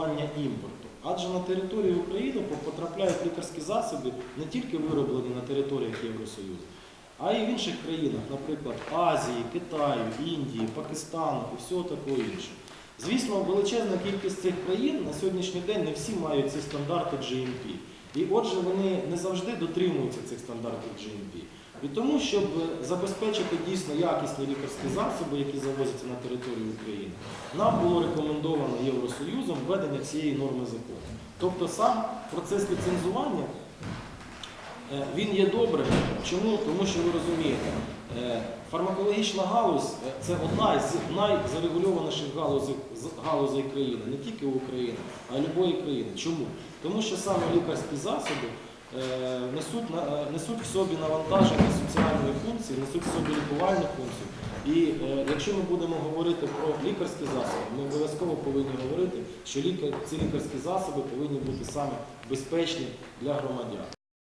регулювання імпорту. Адже на територію України потрапляють лікарські засоби не тільки вироблені на територіях Євросоюзу, а й в інших країнах, наприклад, Азії, Китаю, Індії, Пакистану і всього такого іншого. Звісно, величезна кількість цих країн на сьогоднішній день не всі мають ці стандарти GMP. І отже, вони не завжди дотримуються цих стандартів GMP. І тому, щоб забезпечити дійсно якісні лікарські засоби, які завозяться на територію України, нам було рекомендовано Євросоюзом введення цієї норми закону. Тобто сам процес ліцензування е, він є добрим. Чому? Тому що ви розумієте, е, фармакологічна галузь це одна з найзарегульованіших галузей, країни, не тільки України, а й любої країни. Чому? Тому що саме лікарські засоби несуть, е, несуть в собі навантаження соціальної функції, несуть в собі лікувальну функцію. І е, якщо ми будемо говорити про лікарські засоби, ми обов'язково повинні говорити, що ці лікарські засоби повинні бути саме безпечні для громадян.